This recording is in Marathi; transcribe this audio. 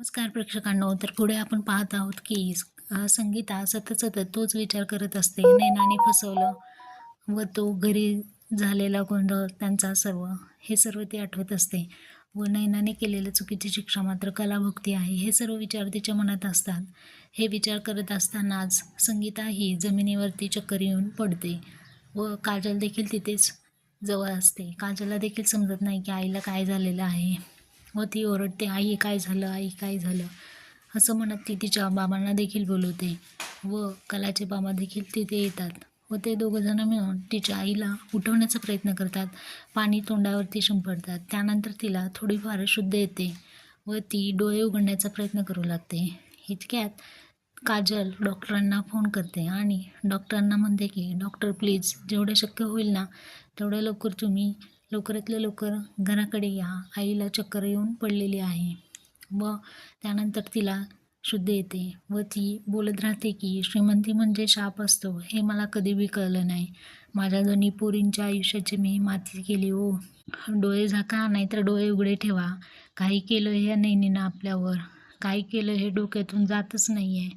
नमस्कार प्रेक्षकांनो तर पुढे आपण पाहत आहोत की संगीता सतत सतत तोच विचार करत असते. नैनाने फसवलं व तो घरी झालेला गोंधळ त्यांचा सर्व हे सर्व ती आठवत असते व नैनाने केलेल्या चुकीची शिक्षा मात्र कलाभक्ती आहे. हे सर्व विचार तिच्या मनात असतात. हे विचार करत असतानाच संगीता ही जमिनीवरती चक्कर येऊन पडते व काजल देखील तिथेच जवळ असते. काजलला देखील समजत नाही की आईला काय झालेलं आहे. व ती ओरडते आई काय झालं? आई काय झालं? असं म्हणत ती तिच्या बाबांना देखील बोलवते व कलाचे बाबा देखील तिथे येतात व ते दोघंजणं मिळून तिच्या आईला उठवण्याचा प्रयत्न करतात. पाणी तोंडावरती शिंपडतात. त्यानंतर तिला थोडीफार शुद्ध येते व ती डोळे उघडण्याचा प्रयत्न करू लागते. इतक्यात काजल डॉक्टरांना फोन करते आणि डॉक्टरांना म्हणते की डॉक्टर प्लीज जेवढं शक्य होईल ना तेवढं लवकर तुम्ही लवकरातल्या लवकर घराकडे या. आईला चक्कर येऊन पडलेली आहे व त्यानंतर तिला शुद्ध येते व ती बोलत राहते की श्रीमंती म्हणजे शाप असतो. हे मला कधी बी कळलं नाही. माझ्या दोन्ही पोरींच्या आयुष्याची मी माती केली हो. डोळे झाका नाहीतर डोळे उघडे ठेवा. काही केलं हे नैनीनं आपल्यावर. काही केलं हे डोक्यातून जातच नाही आहे